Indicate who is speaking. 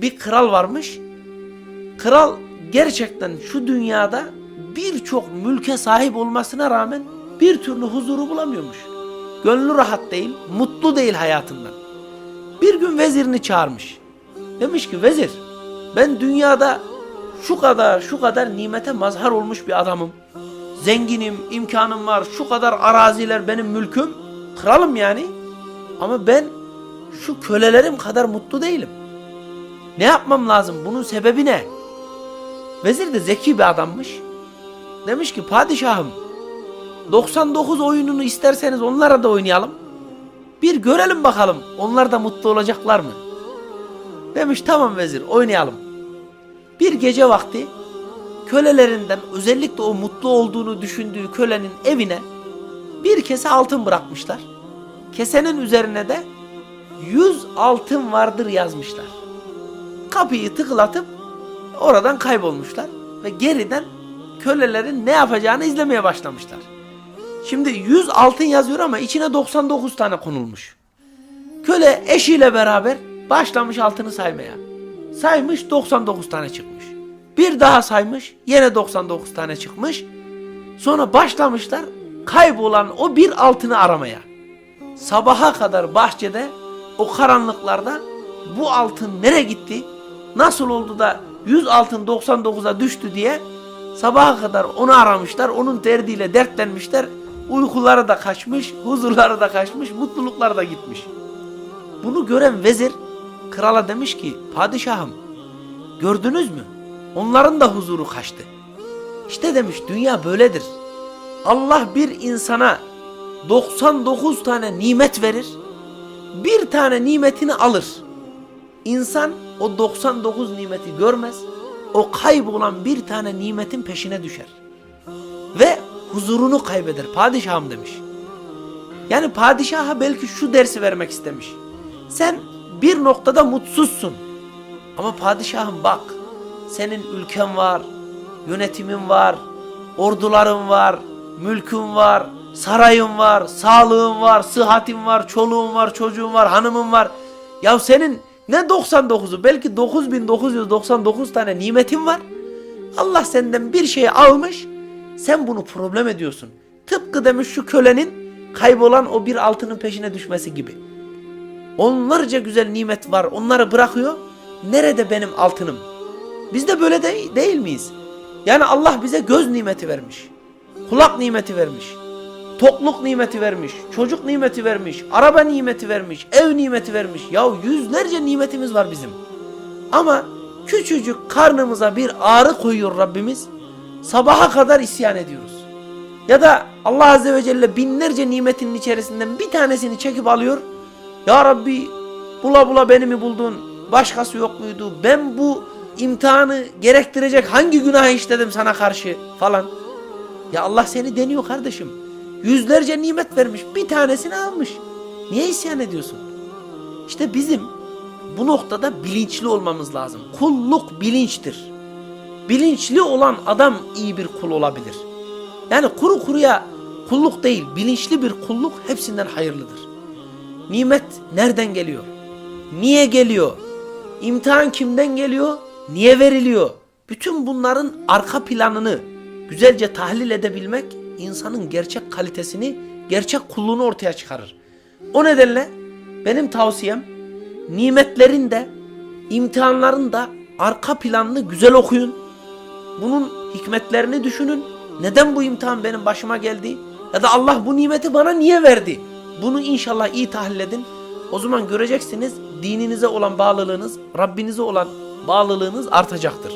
Speaker 1: bir kral varmış. Kral gerçekten şu dünyada birçok mülke sahip olmasına rağmen bir türlü huzuru bulamıyormuş. Gönlü rahat değil, mutlu değil hayatından. Bir gün vezirini çağırmış. Demiş ki vezir ben dünyada şu kadar şu kadar nimete mazhar olmuş bir adamım. Zenginim, imkanım var, şu kadar araziler benim mülküm. Kralım yani. Ama ben şu kölelerim kadar mutlu değilim. Ne yapmam lazım? Bunun sebebi ne? Vezir de zeki bir adammış. Demiş ki padişahım 99 oyununu isterseniz onlara da oynayalım. Bir görelim bakalım onlar da mutlu olacaklar mı? Demiş tamam vezir oynayalım. Bir gece vakti kölelerinden özellikle o mutlu olduğunu düşündüğü kölenin evine bir kese altın bırakmışlar. Kesenin üzerine de 100 altın vardır yazmışlar. Kapıyı tıklatıp oradan kaybolmuşlar ve geriden kölelerin ne yapacağını izlemeye başlamışlar. Şimdi 100 altın yazıyor ama içine 99 tane konulmuş. Köle eşiyle beraber başlamış altını saymaya. Saymış 99 tane çıkmış. Bir daha saymış yine 99 tane çıkmış. Sonra başlamışlar kaybolan o bir altını aramaya. Sabaha kadar bahçede o karanlıklarda bu altın nereye gitti? Nasıl oldu da 100 altın 99'a düştü diye sabaha kadar onu aramışlar. Onun derdiyle dertlenmişler. Uykuları da kaçmış, huzurları da kaçmış, mutlulukları da gitmiş. Bunu gören vezir krala demiş ki padişahım gördünüz mü? Onların da huzuru kaçtı. İşte demiş dünya böyledir. Allah bir insana 99 tane nimet verir. Bir tane nimetini alır. İnsan o 99 nimeti görmez. O kaybolan bir tane nimetin peşine düşer. Ve huzurunu kaybeder padişahım demiş. Yani padişaha belki şu dersi vermek istemiş. Sen bir noktada mutsuzsun. Ama padişahım bak senin ülken var, yönetimin var, orduların var, mülkün var, sarayın var, sağlığın var, sıhhatin var, çoluğun var, çocuğun var, hanımın var. Ya senin ne 99'u belki 9999 tane nimetin var. Allah senden bir şeyi almış. Sen bunu problem ediyorsun. Tıpkı demiş şu kölenin kaybolan o bir altının peşine düşmesi gibi. Onlarca güzel nimet var. Onları bırakıyor. Nerede benim altınım? Biz de böyle de, değil miyiz? Yani Allah bize göz nimeti vermiş. Kulak nimeti vermiş. Tokluk nimeti vermiş. Çocuk nimeti vermiş. Araba nimeti vermiş. Ev nimeti vermiş. Ya yüzlerce nimetimiz var bizim. Ama küçücük karnımıza bir ağrı koyuyor Rabbimiz. Sabaha kadar isyan ediyoruz. Ya da Allah Azze ve Celle binlerce nimetinin içerisinden bir tanesini çekip alıyor. Ya Rabbi bula bula beni mi buldun? Başkası yok muydu? Ben bu imtihanı gerektirecek hangi günah işledim sana karşı falan. Ya Allah seni deniyor kardeşim. Yüzlerce nimet vermiş. Bir tanesini almış. Niye isyan ediyorsun? İşte bizim bu noktada bilinçli olmamız lazım. Kulluk bilinçtir. Bilinçli olan adam iyi bir kul olabilir. Yani kuru kuruya kulluk değil, bilinçli bir kulluk hepsinden hayırlıdır. Nimet nereden geliyor? Niye geliyor? İmtihan kimden geliyor? Niye veriliyor? Bütün bunların arka planını güzelce tahlil edebilmek insanın gerçek kalitesini, gerçek kulluğunu ortaya çıkarır. O nedenle benim tavsiyem nimetlerin de imtihanların da arka planını güzel okuyun. Bunun hikmetlerini düşünün. Neden bu imtihan benim başıma geldi? Ya da Allah bu nimeti bana niye verdi? Bunu inşallah iyi tahlil edin. O zaman göreceksiniz dininize olan bağlılığınız, Rabbinize olan bağlılığınız artacaktır.